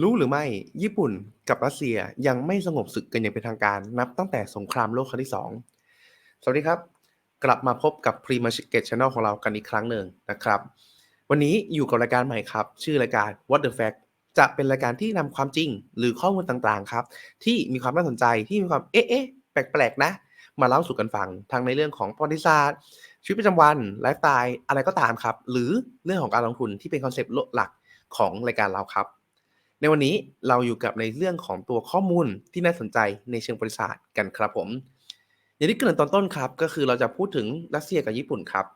รู้หรือไม่ญี่ปุ่นกับรัสเซียยังไม่สงบศึกกันอย่างเป็นทางการนับตั้งแต่สงครามโลกครั้งที่ 2 สวัสดีครับ กลับมาพบกับ Pre Market Channel ของเรากันอีกครั้งหนึ่งนะครับ วันนี้อยู่กับรายการใหม่ครับ ชื่อรายการ What the Fact จะเป็นรายการที่นำความจริงหรือข้อมูลต่างๆ ครับ ที่มีความน่าสนใจที่มีความเอ๊ะเอ๊ะแปลกๆนะ มาเล่าสู่กันฟังทั้งในเรื่องของประวัติศาสตร์ชีวิตประจำวันไลฟ์สไตล์อะไรก็ตามครับ หรือเรื่องของการลงทุนที่เป็นคอนเซปต์หลักของรายการเราครับ ในวันนี้เราอยู่กับในเรื่องของตัวข้อมูลที่น่าสนใจในเชิงบริษัทกันครับผม อย่างที่เกริ่นตอนต้นครับ ก็คือเราจะพูดถึงรัสเซียกับญี่ปุ่นครับ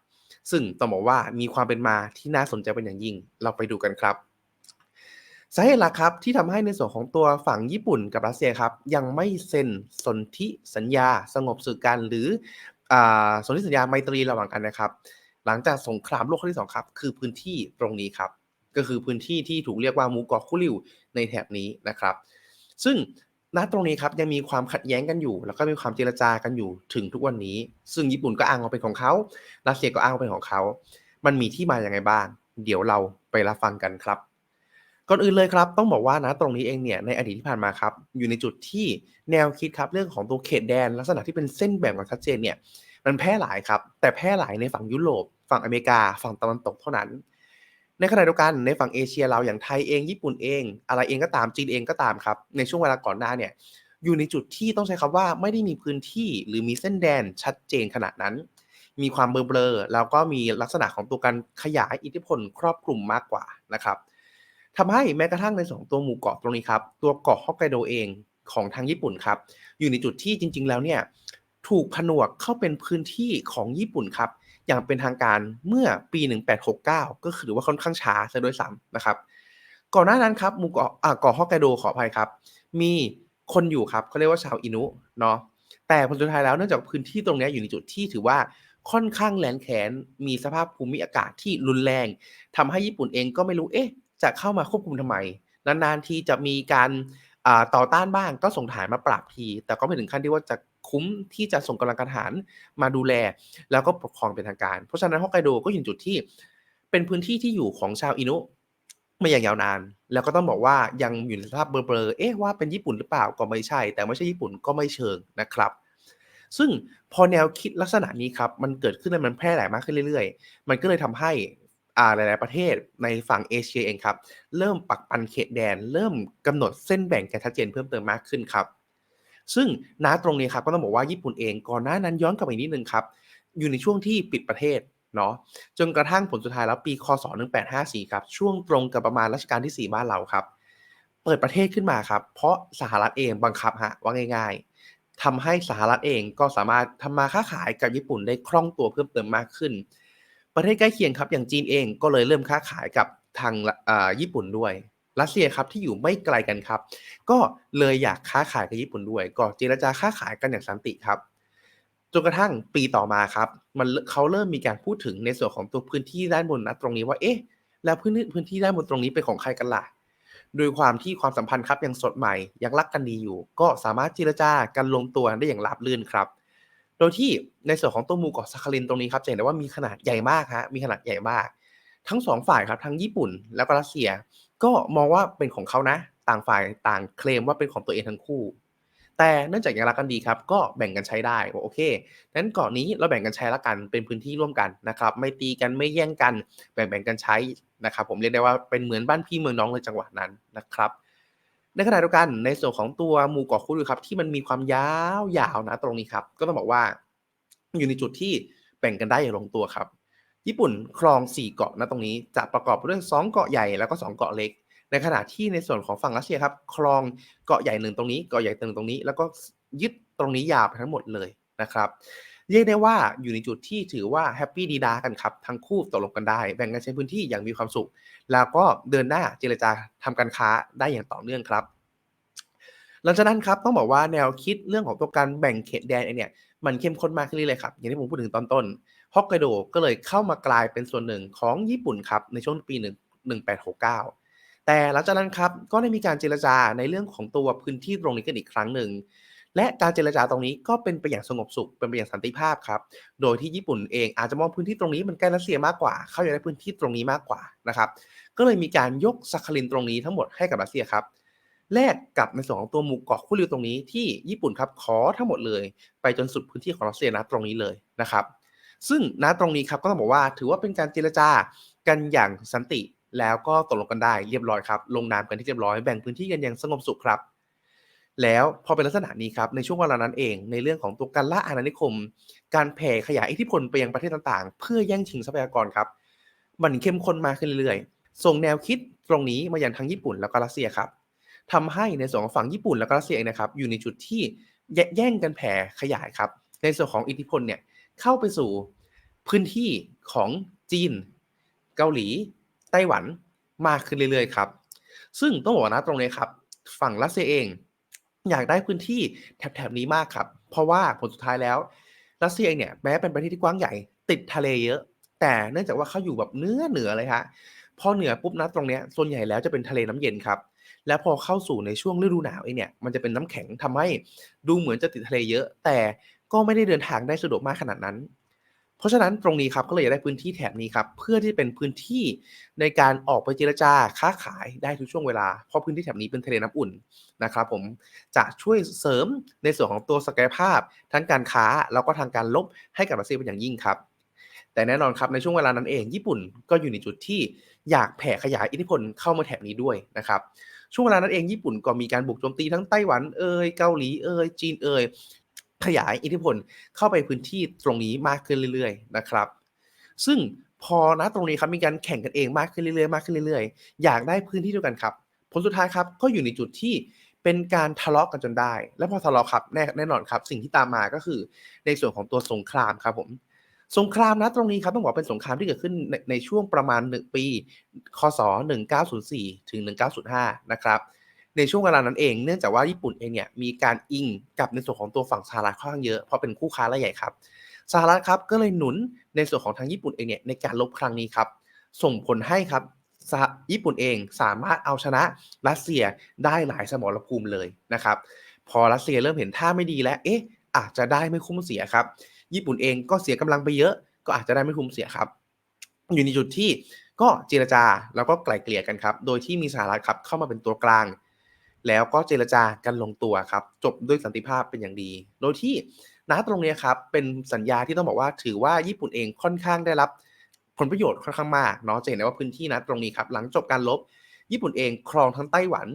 ซึ่งต้องบอกว่ามีความเป็นมาที่น่าสนใจเป็นอย่างยิ่ง เราไปดูกันครับสาเหตุหลักครับที่ทำให้ในส่วนของตัวฝั่งญี่ปุ่นกับรัสเซียครับ ยังไม่เซ็นสนธิสัญญาสงบสึกกันหรืออสนธิสัญญาไมตรีระหว่างกันนะครับ หลังจากสงครามโลกครั้งที่สองครับ คือพื้นที่ตรงนี้ครับ ก็คือพื้นที่ที่ถูกเรียกว่ามูเกาะคุริวในแถบนี้นะครับ ซึ่งณตรงนี้ครับยังมีความขัดแย้งกันอยู่ แล้วก็มีความเจรจากันอยู่ถึงทุกวันนี้ ซึ่งญี่ปุ่นก็อ้างว่าเป็นของเขารัสเซียก็อ้างว่าเป็นของเขา มันมีที่มาอย่างไงบ้าง เดี๋ยวเราไปรับฟังกันครับก่อนอื่นเลยครับต้องบอกว่านะตรงนี้เองเนี่ยในอดีตที่ผ่านมาครับอยู่ในจุดที่แนวคิดครับเรื่องของตัวเขตแดน ลักษณะที่เป็นเส้นแบ่งอย่างชัดเจนเนี่ยมันแพร่หลายครับแต่แพร่หลายในฝั่งยุโรปฝั่งอเมริกา ฝั่งตะวันตกเท่านั้น ในขณะเดียวกันในฝั่งเอเชียเราอย่างไทยเองญี่ปุ่นเอง อะไรเองก็ตามจีนเองก็ตามครับ ในช่วงเวลาก่อนหน้าเนี่ยอยู่ในจุดที่ต้องใช้คำว่าไม่ได้มีพื้นที่หรือมีเส้นแดนชัดเจนขนาดนั้น มีความเบลอๆแล้วก็มีลักษณะของตัวการขยายอิทธิพลครอบคลุมมากกว่านะครับทำให้แม้กระทั่งในสองตัวหมู่เกาะตรงนี้ครับตัวเกาะฮอกไกโดเองของทางญี่ปุ่นครับอยู่ในจุดที่จริง ๆ แล้วเนี่ยถูกผนวกเข้าเป็นพื้นที่ของญี่ปุ่นครับ อย่างเป็นทางการเมื่อปี 1869 ก็คือว่าค่อนข้างช้าซะด้วยซ้ำนะครับ ก่อนหน้านั้นครับหมู่เกาะอ่าเกาะฮอกไกโดขออภัยครับ มีคนอยู่ครับเขาเรียกว่าชาวอินุเนาะแต่ผลสุดท้ายแล้วเนื่องจากพื้นที่ตรงนี้อยู่ในจุดที่ถือว่าค่อนข้างแหลนแขนมีสภาพภูมิอากาศที่รุนแรงทำให้ญี่ปุ่นเองก็ไม่รู้เอ๊ะ จะเข้ามาควบคุมทำไม นานๆทีจะมีการต่อต้านบ้างก็ส่งทหารมาปราบที แต่ก็ไม่ถึงขั้นที่ว่าจะ คุ้มที่จะส่งกำลังทหารมาดูแล แล้วก็ปกครองเป็นทางการ เพราะฉะนั้นฮอกไกโดก็อยู่จุดที่เป็นพื้นที่ที่อยู่ของชาวอินุมาอย่างยาวนาน แล้วก็ต้องบอกว่ายังอยู่ในสภาพเบลอๆเอ๊ะว่าเป็นญี่ปุ่นหรือเปล่าก็ไม่ใช่ แต่ไม่ใช่ญี่ปุ่นก็ไม่เชิงนะครับ ซึ่งพอแนวคิดลักษณะนี้ครับมันเกิดขึ้นและมันแพร่หลายมากขึ้นเรื่อยๆ มันก็เลยทำให้อ่าหลาย ๆ ประเทศในฝั่งเอเชียเองครับ เริ่มปักปันเขตแดน เริ่มกำหนดเส้นแบ่งกันชัดเจนเพิ่มเติมมากขึ้นครับ ซึ่งณตรงนี้ครับก็ต้องบอกว่าญี่ปุ่นเองก่อนหน้านั้นย้อนกลับไปนิดนึงครับ อยู่ในช่วงที่ปิดประเทศเนาะจนกระทั่งผลสุดท้ายแล้วปีคศ1854ครับช่วงตรงกับประมาณรัชกาลที่ 4 บ้านเราครับ เปิดประเทศขึ้นมาครับ เพราะสหรัฐเองบังคับฮะว่าง่าย ๆทำให้สหรัฐเองก็สามารถทำมาค้าขายกับญี่ปุ่นได้คล่องตัวเพิ่มเติมมากขึ้น ประเทศใกล้เคียงครับอย่างจีนเองก็เลยเริ่มค้าขายกับทางญี่ปุ่นด้วย รัสเซียครับที่อยู่ไม่ไกลกันครับ ก็เลยอยากค้าขายกับญี่ปุ่นด้วย ก็เจรจาค้าขายกันอย่างสันติครับจนกระทั่งปีต่อมาครับมันเขาเริ่มมีการพูดถึงในส่วนของตัวพื้นที่ด้านบนนะตรงนี้ว่าเอ๊ะแล้วพื้นที่พื้นที่ด้านบนตรงนี้เป็นของใครกันล่ะโดยความที่ความสัมพันธ์ครับยังสดใหม่ยังรักกันดีอยู่ ก็สามารถเจรจากันลงตัวได้อย่างราบรื่นครับ โดยที่ในส่วนของตัวหมู่เกาะซาคารินตรงนี้ครับจะเห็นได้ว่ามีขนาดใหญ่มากฮะมีขนาดใหญ่มาก ทั้งสองฝ่ายครับทั้งญี่ปุ่นแล้วก็รัสเซีย ก็มองว่าเป็นของเขานะ ต่างฝ่ายต่างเคลมว่าเป็นของตัวเองทั้งคู่ แต่เนื่องจากยังรักกันดีครับ ก็แบ่งกันใช้ได้ว่าโอเคนั้นเกาะนี้เราแบ่งกันใช้ละกันเป็นพื้นที่ร่วมกันนะครับ ไม่ตีกันไม่แย่งกัน แบ่งแบ่งกันใช้นะครับ ผมเรียกได้ว่าเป็นเหมือนบ้านพี่เมืองน้องเลยจังหวะนั้นนะครับในขณะเดียวกันในส่วนของตัวหมู่เกาะคุรุครับที่มันมีความยาวยาวนะตรงนี้ครับ ก็ต้องบอกว่า อยู่ในจุดที่แบ่งกันได้อย่างลงตัวครับ ญี่ปุ่นครอง 4 เกาะนะตรงนี้จะประกอบด้วย2เกาะใหญ่แล้วก็ 2 เกาะเล็ก ในขณะที่ในส่วนของฝั่งรัสเซียครับครองเกาะใหญ่หนึ่งตรงนี้เกาะใหญ่หนึ่งตรงนี้ แล้วก็ยึดตรงนี้ยาวไปทั้งหมดเลยนะครับเรียกได้ว่าอยู่ในจุดที่ถือว่าแฮปปี้ดีดากันครับ ทั้งคู่ตกลงกันได้ แบ่งกันใช้พื้นที่อย่างมีความสุข แล้วก็เดินหน้าเจรจาทำการค้าได้อย่างต่อเนื่องครับ หลังจากนั้นครับต้องบอกว่าแนวคิดเรื่องของตัวการแบ่งเขตแดนเนี่ยมันเข้มข้นมากขึ้นเลยครับ อย่างที่ผมพูดถึงตอนต้น ฮอกไกโดก็เลยเข้ามากลายเป็นส่วนหนึ่งของญี่ปุ่นครับในช่วงปี 1869 แต่หลังจากนั้นครับก็ได้มีการเจรจาในเรื่องของตัวพื้นที่ตรงนี้กันอีกครั้งหนึ่งและการเจรจาตรงนี้ก็เป็นไปอย่างสงบสุขเป็นไปอย่างสันติภาพครับ โดยที่ญี่ปุ่นเองอาจจะมองพื้นที่ตรงนี้มันใกล้รัสเซียมากกว่า เขาอยากได้พื้นที่ตรงนี้มากกว่านะครับ ก็เลยมีการยกซัคคารินตรงนี้ทั้งหมดให้กับรัสเซียครับ แลกกับในส่วนของตัวหมู่เกาะคุริวตรงนี้ที่ญี่ปุ่นครับขอทั้งหมดเลย ไปจนสุดพื้นที่ของรัสเซียนะตรงนี้เลยนะครับ ซึ่งณตรงนี้ครับก็ต้องบอกว่าถือว่าเป็นการเจรจากันอย่างสันติแล้วก็ตกลงกันได้เรียบร้อยครับ ลงนามกันที่เรียบร้อยแบ่งพื้นที่กันอย่างสงบสุขครับ แล้วพอเป็นลักษณะนี้ครับในช่วงเวลานั้นเอง ในเรื่องของตัวการล่าอาณานิคม การแผ่ขยายอิทธิพลไปยังประเทศต่างๆ เพื่อแย่งชิงทรัพยากรครับ มันเข้มข้นมากขึ้นเรื่อยๆ ส่งแนวคิดตรงนี้มาอย่างทางญี่ปุ่นแล้วก็รัสเซียครับทำให้ในส่วนของฝั่งญี่ปุ่นแล้วก็รัสเซียนะครับอยู่ในจุดที่แย่งกันแผ่ขยายครับในส่วนของอิทธิพลเนี่ย เข้าไปสู่พื้นที่ของจีน เกาหลี ไต้หวันมากขึ้นเรื่อยๆครับ ซึ่งต้องบอกนะตรงนี้ครับ ฝั่งรัสเซียเองอยากได้พื้นที่แถบๆนี้มากครับ เพราะว่าผลสุดท้ายแล้วรัสเซียเองเนี่ยแม้เป็นประเทศที่กว้างใหญ่ติดทะเลเยอะ แต่เนื่องจากว่าเขาอยู่แบบเนื้อเหนือเลยฮะพอเหนือปุ๊บนะตรงเนี้ยส่วนใหญ่แล้วจะเป็นทะเลน้ำเย็นครับ แล้วพอเข้าสู่ในช่วงฤดูหนาวเองเนี่ยมันจะเป็นน้ำแข็งทำให้ดูเหมือนจะติดทะเลเยอะ แต่ ก็ไม่ได้เดินทางได้สะดวกมากขนาดนั้น เพราะฉะนั้นตรงนี้ครับก็เลยอยากได้พื้นที่แถบนี้ครับเพื่อที่เป็นพื้นที่ในการออกไปเจรจาค้าขายได้ทุกช่วงเวลา เพราะพื้นที่แถบนี้เป็นทะเลน้ำอุ่นนะครับผมจะช่วยเสริมในส่วนของตัวศักยภาพ ทั้งการค้าแล้วก็ทางการลบให้กับรัสเซียเป็นอย่างยิ่งครับแต่แน่นอนครับในช่วงเวลานั้นเอง ญี่ปุ่นก็อยู่ในจุดที่อยากแผ่ขยายอิทธิพลเข้ามาแถบนี้ด้วยนะครับช่วงเวลานั้นเองญี่ปุ่นก็มีการบุกโจมตีทั้งไต้หวันเอ่ยเกาหลีเอ่ยจีนเอ่ย ขยายอิทธิพลเข้าไปพื้นที่ตรงนี้มากขึ้นเรื่อยๆนะครับ ซึ่งพอณตรงนี้ครับมีการแข่งกันเองมากขึ้นเรื่อยๆมากขึ้นเรื่อยๆ อยากได้พื้นที่เดียวกันครับ ผลสุดท้ายครับก็อยู่ในจุดที่เป็นการทะเลาะกันจนได้ และพอทะเลาะครับแน่แน่นอนครับ สิ่งที่ตามมาก็คือในส่วนของตัวสงครามครับผมสงครามนะตรงนี้ครับต้องบอกเป็นสงครามที่เกิดขึ้นในในช่วงประมาณ 1 ปี คศ 1904 ถึง 1905 นะครับ ในช่วงเวลานั้นเองเนื่องจากว่าญี่ปุ่นเองเนี่ยมีการอิงกับในส่วนของตัวฝั่งสหรัฐค่อนข้างเยอะเพราะเป็นคู่ค้ารายใหญ่ครับสหรัฐครับก็เลยหนุนในส่วนของทางญี่ปุ่นเองเนี่ยในการลบครั้งนี้ครับส่งผลให้ครับญี่ปุ่นเองสามารถเอาชนะรัสเซียได้หลายสมรภูมิเลยนะครับพอรัสเซียเริ่มเห็นท่าไม่ดีแล้วเอ๊ะอาจจะได้ไม่คุ้มเสียครับ ญี่ปุ่นเองก็เสียกำลังไปเยอะ ก็อาจจะได้ไม่คุ้มเสียครับ อยู่ในจุดที่ก็เจรจาแล้วก็ไกล่เกลี่ยกันครับ โดยที่มีสหรัฐครับเข้ามาเป็นตัวกลาง แล้วก็เจรจากันลงตัวครับ จบด้วยสันติภาพเป็นอย่างดี โดยที่ณตรงนี้ครับเป็นสัญญาที่ต้องบอกว่าถือว่าญี่ปุ่นเองค่อนข้างได้รับ ผลประโยชน์ค่อนข้างมากเนาะจะเห็นได้ว่าพื้นที่นะตรงนี้ครับหลังจบการลบ ญี่ปุ่นเองครองทั้งไต้หวัน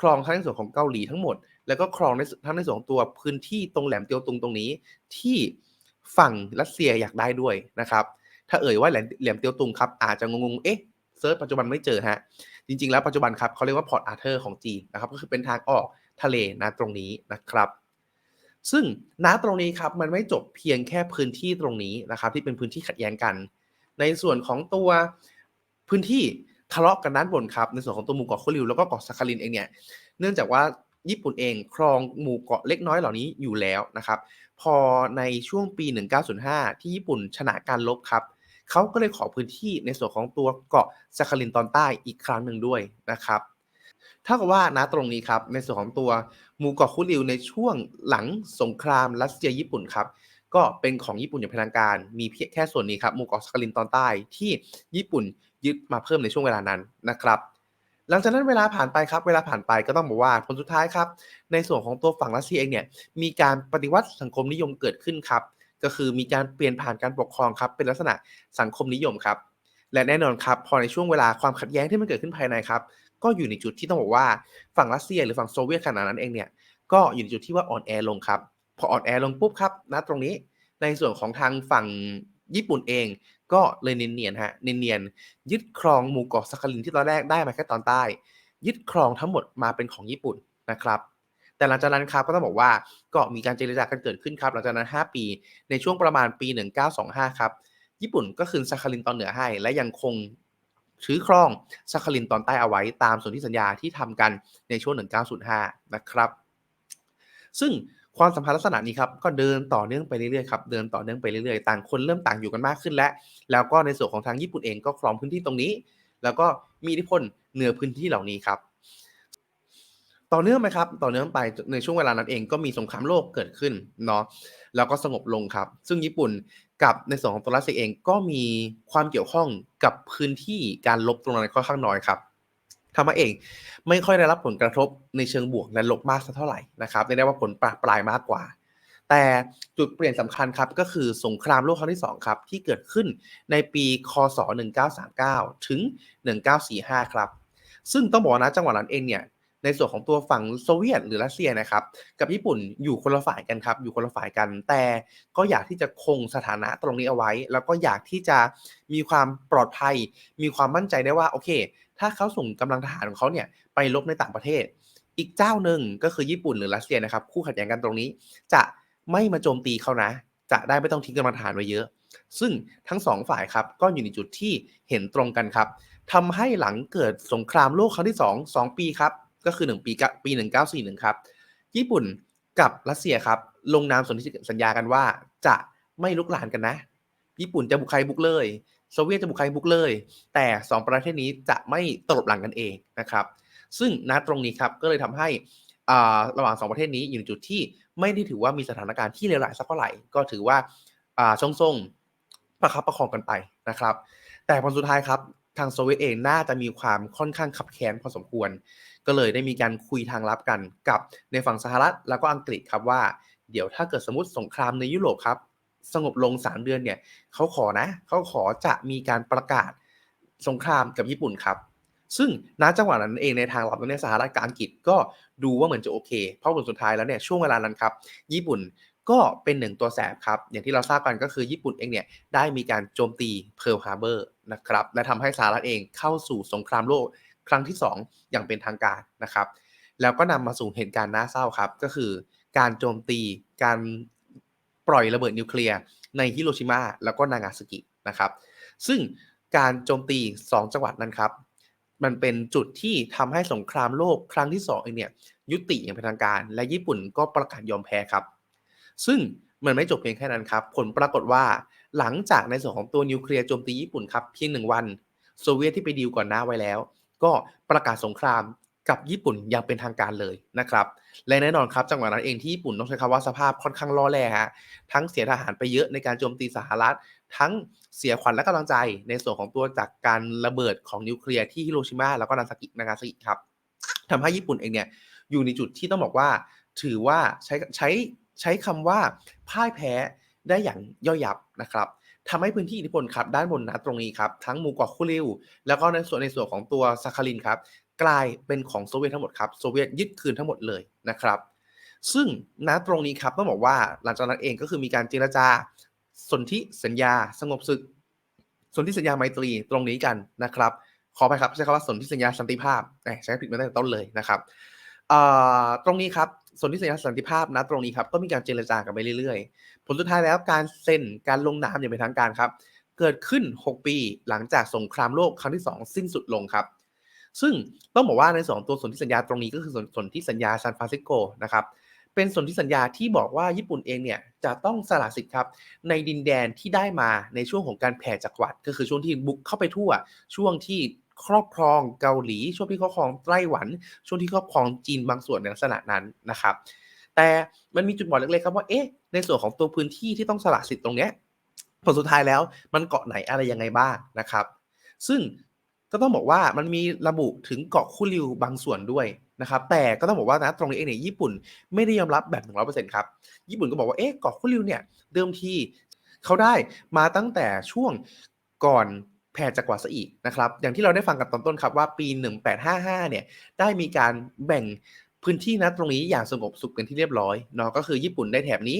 ครองทั้งในส่วนของเกาหลีทั้งหมด แล้วก็ครองในทั้งในส่วนของตัวพื้นที่ตรงแหลมเตียวตุงตรงนี้ ที่ฝั่งรัสเซียอยากได้ด้วยนะครับถ้าเอ่ยว่าแหลมแหลมเตียวตุงครับอาจจะงงๆเอ๊ะเซิร์ชปัจจุบันไม่เจอฮะ จริงๆ แล้วปัจจุบันครับเขาเรียกว่าพอร์ตอาร์เธอร์ของจีนนะครับก็คือเป็นทางออกทะเลนะตรงนี้นะครับซึ่งณตรงนี้ครับมันไม่จบเพียงแค่พื้นที่ตรงนี้นะครับที่เป็นพื้นที่ขัดแย้งกัน ในส่วนของตัวพื้นที่ทะเลาะกันด้านบนครับในส่วนของตัวหมู่เกาะคุริวแล้วก็เกาะซาคารินเองเนี่ยเนื่องจากว่าญี่ปุ่นเองครองหมู่เกาะเล็กน้อยเหล่านี้อยู่แล้วนะครับ พอในช่วงปี 1905 ที่ญี่ปุ่นชนะการลบครับ เขาก็เลยขอพื้นที่ในส่วนของตัวเกาะซาคารินตอนใต้อีกครั้งหนึ่งด้วยนะครับถ้ากับว่าณตรงนี้ครับในส่วนของตัวหมู่เกาะคุริวในช่วงหลังสงครามรัสเซียญี่ปุ่นครับก็เป็นของญี่ปุ่นอย่างเป็นทางการ มีเพียงแค่ส่วนนี้ครับหมู่เกาะซาคารินตอนใต้ที่ญี่ปุ่นยึดมาเพิ่มในช่วงเวลานั้นนะครับหลังจากนั้นเวลาผ่านไปครับเวลาผ่านไปก็ต้องบอกว่าผลสุดท้ายครับ ในส่วนของตัวฝั่งรัสเซียเองเนี่ยมีการปฏิวัติสังคมนิยมเกิดขึ้นครับ ก็คือมีการเปลี่ยนผ่านการปกครองครับ เป็นลักษณะสังคมนิยมครับ และแน่นอนครับ พอในช่วงเวลาความขัดแย้งที่มันเกิดขึ้นภายในครับ ก็อยู่ในจุดที่ต้องบอกว่าฝั่งรัสเซีย หรือฝั่งโซเวียตขณะนั้นเองเนี่ยก็อยู่ในจุดที่ว่าอ่อนแอลงครับ พออ่อนแอลงปุ๊บครับณตรงนี้ในส่วนของทางฝั่งญี่ปุ่นเองก็เลยเนียนๆฮะเนียนๆยึดครองหมู่เกาะซาคารินที่ตอนแรกได้มาแค่ตอนใต้ ยึดครองทั้งหมดมาเป็นของญี่ปุ่นนะครับ แต่หลังจากนั้นครับก็ต้องบอกว่าก็มีการเจรจากันเกิดขึ้นครับหลังจากนั้น 5 ปี ในช่วงประมาณปี 1925 ครับ ญี่ปุ่นก็คืนซาคารินตอนเหนือให้ และยังคงถือครองซาคารินตอนใต้เอาไว้ตามสนธิสัญญาที่ทำกันในช่วง 1905 นะครับ ซึ่งความสัมพันธ์ลักษณะนี้ครับก็เดินต่อเนื่องไปเรื่อยๆครับเดินต่อเนื่องไปเรื่อยๆ ต่างคนเริ่มต่างอยู่กันมากขึ้นแล้วแล้วก็ในส่วนของทางญี่ปุ่นเองก็ครองพื้นที่ตรงนี้ แล้วก็มีอิทธิพลเหนือพื้นที่เหล่านี้ครับ ต่อเนื่องไหมครับ ต่อเนื่องไปในช่วงเวลานั้นเองก็มีสงครามโลกเกิดขึ้นเนาะแล้วก็สงบลงครับ ซึ่งญี่ปุ่นกับในส่วนของตัวรัสเซียเองก็มีความเกี่ยวข้องกับพื้นที่การลบตรงนั้นค่อนข้างน้อยครับทำให้เองไม่ค่อยได้รับผลกระทบในเชิงบวกและลบมากสักเท่าไหร่นะครับเรียกได้ว่าผลปราปลายมากกว่า แต่จุดเปลี่ยนสำคัญครับก็คือสงครามโลกครั้งที่2ครับที่เกิดขึ้นในปีคศ1939 ถึง 1945 ครับซึ่งต้องบอกนะจังหวะนั้นเองเนี่ย ในส่วนของตัวฝั่งโซเวียตหรือรัสเซียนะครับ กับญี่ปุ่นอยู่คนละฝ่ายกันครับ อยู่คนละฝ่ายกัน แต่ก็อยากที่จะคงสถานะตรงนี้เอาไว้ แล้วก็อยากที่จะมีความปลอดภัย มีความมั่นใจได้ว่าโอเค ถ้าเขาส่งกำลังทหารของเขาเนี่ยไปลบในต่างประเทศ อีกเจ้าหนึ่งก็คือญี่ปุ่นหรือรัสเซียนะครับ คู่ขัดแย้งกันตรงนี้ จะไม่มาโจมตีเขานะ จะได้ไม่ต้องทิ้งกำลังทหารไว้เยอะ ซึ่งทั้งสองฝ่ายครับก็อยู่ในจุดที่เห็นตรงกันครับทำให้หลังเกิดสงครามโลกครั้งที่ 2 2 ปีครับ ก็คือ 1 ปีปี1941 ครับ ญี่ปุ่นกับรัสเซียครับ ลงนามสนธิสัญญากันว่า จะไม่ลุกลานกันนะ ญี่ปุ่นจะบุกใครบุกเลยโซเวียตจะบุกใครบุกเลย แต่ 2 ประเทศนี้จะไม่ตลบหลังกันเองนะครับ ซึ่งณตรงนี้ครับก็เลยทำให้ระหว่าง 2 ประเทศนี้อยู่ในจุดที่ไม่ได้ถือว่ามีสถานการณ์ที่เลวร้ายสักเท่าไหร่ ก็ถือว่าทรงๆประคับประคองกันไปนะครับ แต่ผลสุดท้ายครับ ทางโซเวียตเองน่าจะมีความค่อนข้างขับแค้นพอสมควร ก็เลยได้มีการคุยทางลับกันกับในฝั่งสหรัฐแล้วก็อังกฤษครับว่า เดี๋ยวถ้าเกิดสมมติสงครามในยุโรปครับ สงบลง 3 เดือนเนี่ยเขาขอนะเขาขอจะมีการประกาศสงครามกับญี่ปุ่นครับซึ่งณจังหวะนั้นเองในทางลับในสหรัฐกับอังกฤษก็ดูว่าเหมือนจะโอเค เพราะผลสุดท้ายแล้วเนี่ยช่วงเวลานั้นครับ ญี่ปุ่น ก็เป็นหนึ่งตัวแสบครับ อย่างที่เราทราบกันก็คือญี่ปุ่นเองเนี่ยได้มีการโจมตีเพิร์ลฮาร์เบอร์นะครับและทำให้สหรัฐเองเข้าสู่สงครามโลกครั้งที่ 2 อย่างเป็นทางการนะครับ แล้วก็นำมาสู่เหตุการณ์น่าเศร้าครับ ก็คือการโจมตีการปล่อยระเบิดนิวเคลียร์ในฮิโรชิมาแล้วก็นางาซากินะครับ ซึ่งการโจมตี 2 จังหวัดนั้นครับ มันเป็นจุดที่ทำให้สงครามโลกครั้งที่2เองเนี่ยยุติอย่างเป็นทางการ และญี่ปุ่นก็ประกาศยอมแพ้ครับ ซึ่งมันไม่จบเพียงแค่นั้นครับ ผลปรากฏว่าหลังจากในส่วนของตัวนิวเคลียร์โจมตีญี่ปุ่นครับเพียงหนึ่งวัน โซเวียตที่ไปดีลก่อนหน้าไว้แล้ว ก็ประกาศสงครามกับญี่ปุ่นอย่างเป็นทางการเลยนะครับ และแน่นอนครับจังหวะนั้นเองที่ญี่ปุ่นต้องใช้คำว่าสภาพค่อนข้างล่อแร่ฮะทั้งเสียทหารไปเยอะในการโจมตีสหรัฐ ทั้งเสียขวัญและกำลังใจ ในส่วนของตัวจากการระเบิดของนิวเคลียร์ที่ฮิโรชิมาแล้วก็นางาซากินางาซากิครับทำให้ญี่ปุ่นเองเนี่ยอยู่ในจุดที่ต้องบอกว่า ถือว่าใช้ใช้ ใช้คำว่าพ่ายแพ้ได้อย่างย่อยยับนะครับทำให้พื้นที่อิทธิพลครับด้านบนนะตรงนี้ครับทั้งหมู่เกาะคุริว แล้วก็ในส่วนในส่วนของตัวซาคารินครับกลายเป็นของโซเวียตทั้งหมดครับโซเวียตยึดคืนทั้งหมดเลยนะครับซึ่งณตรงนี้ครับต้องบอกว่าหลังจากนั้นเองก็คือมีการเจรจาสนธิสัญญา สงบศึก สนธิสัญญาไมตรีตรงนี้กันนะครับ ขอไปครับใช้คำว่าสนธิสัญญาสันติภาพใช้ผิดมาตั้งแต่ต้นเลยนะครับตรงนี้ครับ สนที่สัญญาสันติภาพนะตรงนี้ครับก็มีการเจรจากันไปเรื่อยๆ ผลสุดท้ายแล้วการเซ็นการลงนามอย่างเป็นทางการครับ เกิดขึ้น 6 ปีหลังจากสงครามโลกครั้งที่ 2 สิ้นสุดลงครับ ซึ่งต้องบอกว่าในสองตัวสนธิสัญญาตรงนี้ก็คือสนธิสัญญาซานฟรานซิสโกนะครับเป็นสนธิสัญญาที่บอกว่าญี่ปุ่นเองเนี่ยจะต้องสละสิทธิ์ครับในดินแดนที่ได้มาในช่วงของการแผ่จักรวรรดิก็คือช่วงที่บุกเข้าไปทั่วช่วงที่ ครอบครองเกาหลี ช่วงที่ครอบครองไต้หวัน ช่วงที่ครอบครองจีนบางส่วนในลักษณะนั้นนะครับ แต่มันมีจุดบอดเล็กๆครับว่าเอ๊ะในส่วนของตัวพื้นที่ที่ต้องสละสิทธิ์ตรงเนี้ยผลสุดท้ายแล้วมันเกาะไหนอะไรยังไงบ้างนะครับ ซึ่งก็ต้องบอกว่ามันมีระบุถึงเกาะคุริวบางส่วนด้วยนะครับ แต่ก็ต้องบอกว่านะตรงนี้เองเนี่ยญี่ปุ่นไม่ได้ยอมรับแบบหนึ่งร้อยเปอร์เซ็นต์ครับ ญี่ปุ่นก็บอกว่าเอ๊ะเกาะคุริวเนี่ยเดิมทีเขาได้มาตั้งแต่ช่วงก่อน แผ่จักรวรรดิซะอีกนะครับ อย่างที่เราได้ฟังกันตอนต้นครับว่าปี 1855 เนี่ยได้มีการแบ่งพื้นที่นะตรงนี้อย่างสงบสุขเป็นที่เรียบร้อยเนาะก็คือญี่ปุ่นได้แถบนี้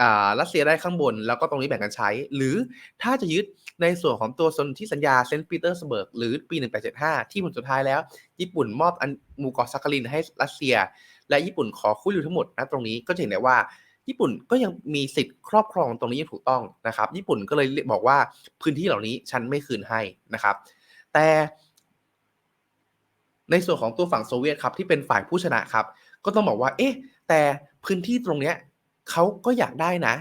อ่ารัสเซียได้ข้างบน แล้วก็ตรงนี้แบ่งกันใช้ หรือถ้าจะยึดในส่วนของตัวสนที่สัญญาเซนต์ปีเตอร์สเบิร์กหรือปี 1875 ที่ผลสุดท้ายแล้ว ญี่ปุ่นมอบอันหมู่เกาะซักคารินให้รัสเซีย และญี่ปุ่นขอคุยอยู่ทั้งหมดนะตรงนี้ก็จะเห็นได้ว่า ญี่ปุ่นก็ยังมีสิทธิ์ครอบครองตรงนี้ถูกต้องนะครับ ญี่ปุ่นก็เลยบอกว่าพื้นที่เหล่านี้ฉันไม่คืนให้นะครับ แต่ในส่วนของตัวฝั่งโซเวียตครับที่เป็นฝ่ายผู้ชนะครับ ก็ต้องบอกว่า เอ๊ะ แต่พื้นที่ตรงเนี้ยเขาก็อยากได้นะ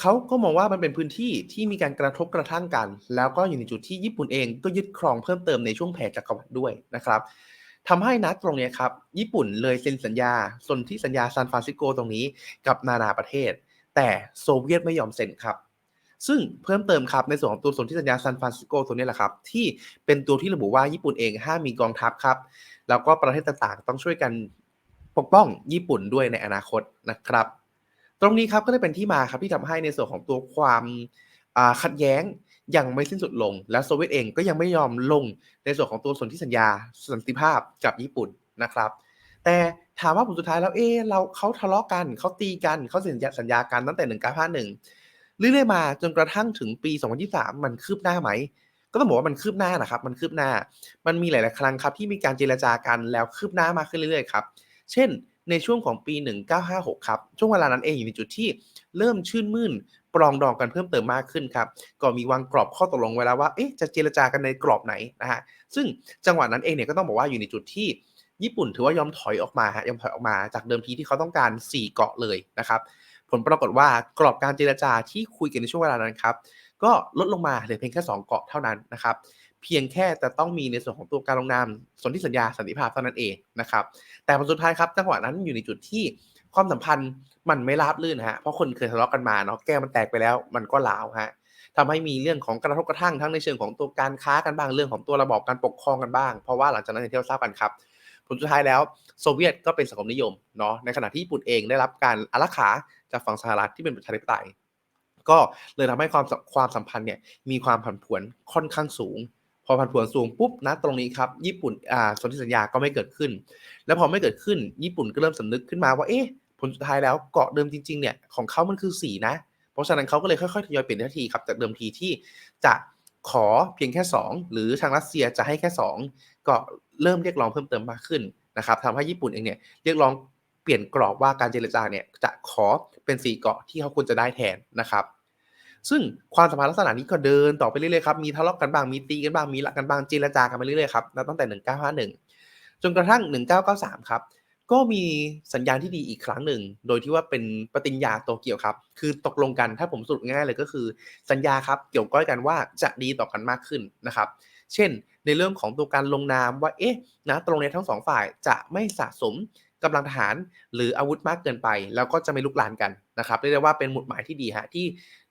เขาก็มองว่ามันเป็นพื้นที่ที่มีการกระทบกระทั่งกัน แล้วก็อยู่ในจุดที่ญี่ปุ่นเองก็ยึดครองเพิ่มเติมในช่วงแผ่จักรวรรดิด้วยนะครับ ทำให้ณตรงนี้ครับ ญี่ปุ่นเลยเซ็นสัญญาส่วนธิสัญญาซานฟรานซิสโกตรงนี้กับนานาประเทศ แต่โซเวียตไม่ยอมเซ็นครับซึ่งเพิ่มเติมครับในส่วนของตัวสนธิสัญญาซานฟรานซิสโกตัวนี้แหละครับ ที่เป็นตัวที่ระบุว่าญี่ปุ่นเองห้ามมีกองทัพครับ แล้วก็ประเทศต่างๆ ต้องช่วยกันปกป้องญี่ปุ่นด้วยในอนาคตนะครับ ตรงนี้ครับก็ได้เป็นที่มาครับที่ทำให้ในส่วนของตัวความขัดแย้ง ยังไม่สิ้นสุดลง และโซเวียตเองก็ยังไม่ยอมลงในส่วนของตัวสนธิสัญญาสันติภาพกับญี่ปุ่นนะครับ แต่ถามว่าผลสุดท้ายแล้วเอ๊เราเขาทะเลาะกันเขาตีกันเขาเซ็นสัญญากันตั้งแต่1951เรื่อยๆมาจนกระทั่งถึงปี 2023 มันคืบหน้าไหม ก็ต้องบอกว่ามันคืบหน้านะครับ มันคืบหน้า มันมีหลาย ๆ ครั้งครับที่มีการเจรจากันแล้วคืบหน้ามากขึ้นเรื่อย ๆ ครับ เช่น ในช่วงของปี 1956 ครับ ช่วงเวลานั้นเองอยู่ในจุดที่เริ่มชื่นมื่นปรองดองกันเพิ่มเติมมากขึ้นครับก็มีวางกรอบข้อตกลงไว้แล้วว่าเอ๊ะจะเจรจากันในกรอบไหนนะฮะซึ่งจังหวะนั้นเองเนี่ยก็ต้องบอกว่าอยู่ในจุดที่ญี่ปุ่นถือว่ายอมถอยออกมาฮะยอมถอยออกมาจากเดิมทีที่เขาต้องการ 4 เกาะเลยนะครับผลปรากฏว่ากรอบการเจรจาที่คุยกันในช่วงเวลานั้นครับก็ลดลงมาเหลือเพียงแค่2เกาะเท่านั้นนะครับ เพียงแค่จะต้องมีในส่วนของตัวการลงนามสนธิสัญญาสันติภาพเท่านั้นเองนะครับ แต่ผลสุดท้ายครับจังหวะนั้นอยู่ในจุดที่ความสัมพันธ์มันไม่ราบรื่นฮะเพราะคนเคยทะเลาะกันมาเนาะแก้มันแตกไปแล้ว มันก็ร้าวฮะทำให้มีเรื่องของกระทบกระทั่งทั้งในเชิงของตัวการค้ากันบ้างเรื่องของตัวระบอบการปกครองกันบ้าง เพราะว่าหลังจากนั้นอย่างที่เราทราบกันครับผลสุดท้ายแล้วโซเวียตก็เป็นสังคมนิยมเนาะในขณะที่ญี่ปุ่นเองได้รับการอารักขาจากฝั่งสหรัฐที่เป็นประชาธิปไตย ก็เลยทำให้ความความสัมพันธ์เนี่ยมีความผันผวนค่อนข้างสูง พอผันผวนสูงปุ๊บนะตรงนี้ครับญี่ปุ่นอ่าสนธิสัญญาก็ไม่เกิดขึ้น แล้วพอไม่เกิดขึ้น ญี่ปุ่นก็เริ่มสำนึกขึ้นมาว่าเอ๊ะผลสุดท้ายแล้วเกาะเดิมจริงๆเนี่ยของเขามันคือสีนะ เพราะฉะนั้นเขาก็เลยค่อยๆทยอยเปลี่ยนท่าทีครับจากเดิมทีที่จะขอเพียงแค่ 2 หรือทางรัสเซียจะให้แค่ 2 ก็เริ่มเรียกร้องเพิ่มเติมมากขึ้นนะครับทำให้ญี่ปุ่นเองเนี่ยเรียกร้องเปลี่ยนกรอบว่าการเจรจาเนี่ยจะขอเป็น 4 เกาะที่เขาควรจะได้แทนนะครับ ซึ่งความสัมพันธ์ลักษณะนี้ก็เดินต่อไปเรื่อยๆครับมีทะเลาะกันบ้างมีตีกันบ้างมีรักกันบ้างเจรจากันไปเรื่อยๆครับตั้งแต่ 1951 จนกระทั่ง 1993 ครับก็มีสัญญาณที่ดีอีกครั้งหนึ่ง โดยที่ว่าเป็นปฏิญญาโตเกียวครับ คือตกลงกันถ้าผมสรุปง่ายๆเลยก็คือ สัญญาครับเกี่ยวก้อยกันว่าจะดีต่อกันมากขึ้นนะครับ เช่น ในเรื่องของตัวการลงนามว่าเอ๊ะนะตรงนี้ทั้งสองฝ่ายจะไม่สะสม กำลังทหาร หรืออาวุธมากเกินไป แล้วก็จะไม่ลุกลานกันนะครับเรียกได้ว่าเป็นหมุดหมายที่ดีฮะที่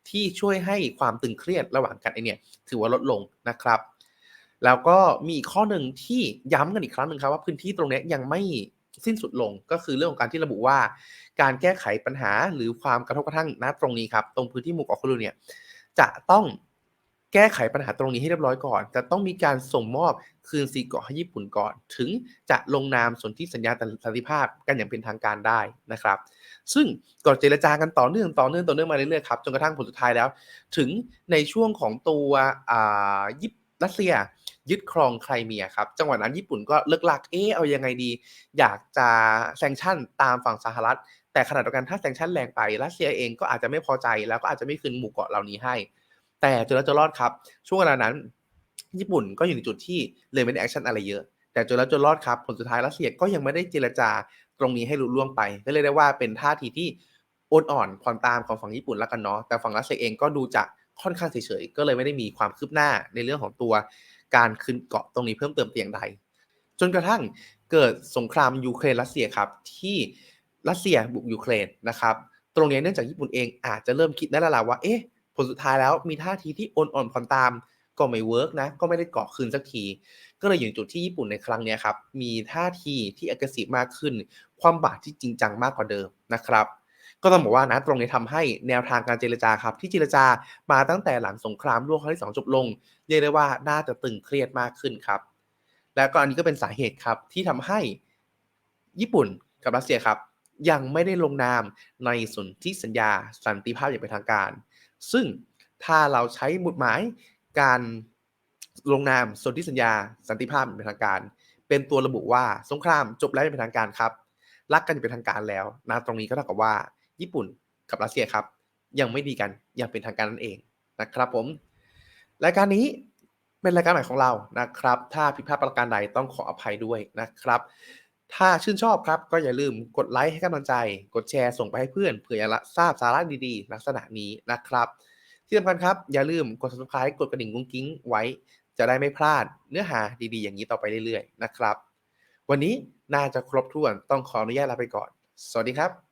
ที่ช่วยให้ความตึงเครียดระหว่างกันไอเนี่ยถือว่าลดลงนะครับ แล้วก็มีอีกข้อหนึ่งที่ย้ำกันอีกครั้งหนึ่งครับว่าพื้นที่ตรงนี้ยังไม่สิ้นสุดลงก็คือเรื่องของการที่ระบุว่า การแก้ไขปัญหาหรือความกระทบกระทั่งณตรงนี้ครับ ตรงพื้นที่หมู่เกาะคุรุเนี่ยจะต้อง แก้ไขปัญหาตรงนี้ให้เรียบร้อยก่อน จะต้องมีการส่งมอบคืนซีเกาะให้ญี่ปุ่นก่อน ถึงจะลงนามสนธิสัญญาสันติภาพกันอย่างเป็นทางการได้นะครับ ซึ่งก่อนเจรจากันต่อเนื่องต่อเนื่องต่อเนื่องมาเรื่อยๆครับจนกระทั่งผลสุดท้ายแล้ว ถึงในช่วงของตัวอ่ายิปรัสเซียยึดครองไครเมียครับ จังหวะนั้นญี่ปุ่นก็เลิกลักเอเอายังไงดี อยากจะแซงชั่นตามฝั่งสหรัฐ แต่ขณะเดียวกันถ้าแซงชั่นแรงไปรัสเซียเองก็อาจจะไม่พอใจแล้วก็อาจจะไม่คืนหมู่เกาะเหล่านี้ให้ แต่จนแล้วจะรอดครับ ช่วงเวลานั้น ญี่ปุ่นก็อยู่ในจุดที่เลยไม่ได้แอคชั่นอะไรเยอะ แต่จนแล้วจนรอดครับ ผลสุดท้ายรัสเซียก็ยังไม่ได้เจรจาตรงนี้ให้ลุล่วงไปก็เลยได้ว่าเป็นท่าทีที่อนอ่อนผ่อนตามของฝั่งญี่ปุ่นแล้วกันเนาะแต่ฝั่งรัสเซียเองก็ดูจะค่อนข้างเฉยๆก็เลยไม่ได้มีความคืบหน้าในเรื่องของตัวการคืนเกาะตรงนี้เพิ่มเติมเพียงใด จนกระทั่งเกิดสงครามยูเครนรัสเซียครับที่รัสเซียบุกยูเครนนะครับ ตรงนี้เนื่องจากญี่ปุ่นเองอาจจะเริ่มคิดได้แล้วล่ะว่าเอ๊ะ ผลสุดท้ายแล้วมีท่าทีที่อ่อนๆผ่อนตามก็ไม่เวิร์กนะก็ไม่ได้เกาะคืนสักที ก็เลยอยู่จุดที่ญี่ปุ่นในครั้งนี้ครับมีท่าทีที่ aggressive มากขึ้น ความบาดที่จริงจังมากกว่าเดิมนะครับก็ต้องบอกว่านะตรงนี้ทำให้แนวทางการเจรจาครับ ที่เจรจามาตั้งแต่หลังสงครามโลกครั้งที่สองจบลงเรียกได้ว่าน่าจะตึงเครียดมากขึ้นครับ และก็อันนี้ก็เป็นสาเหตุครับที่ทำให้ญี่ปุ่นกับรัสเซียครับ ยังไม่ได้ลงนามในสนธิสัญญาสันติภาพอย่างเป็นทางการ ซึ่งถ้าเราใช้หมุดหมายการลงนามสนธิสัญญา สันติภาพเป็นทางการ เป็นตัวระบุว่าสงครามจบแล้วเป็นทางการครับ รักกันเป็นทางการแล้วนะตรงนี้ก็เท่ากับว่า ญี่ปุ่นกับรัสเซียครับ ยังไม่ดีกันย่างเป็นทางการนั่นเองนะครับผมรายการนี้เป็นรายการใหม่ของเรานะครับ ถ้าผิดพลาดประการใดต้องขออภัยด้วยนะครับ ถ้าชื่นชอบครับ ก็อย่าลืมกดไลค์ให้กำลังใจ กดแชร์ส่งไปให้เพื่อนเผื่อจะทราบสาระดีๆ ลักษณะนี้นะครับ ที่สำคัญครับ อย่าลืมกด subscribe กดกระดิ่งกุ้งกิ้งไว้ จะได้ไม่พลาดเนื้อหาดีๆ อย่างนี้ต่อไปเรื่อยๆนะครับ วันนี้น่าจะครบถ้วนต้องขออนุญาตลาไปก่อน สวัสดีครับ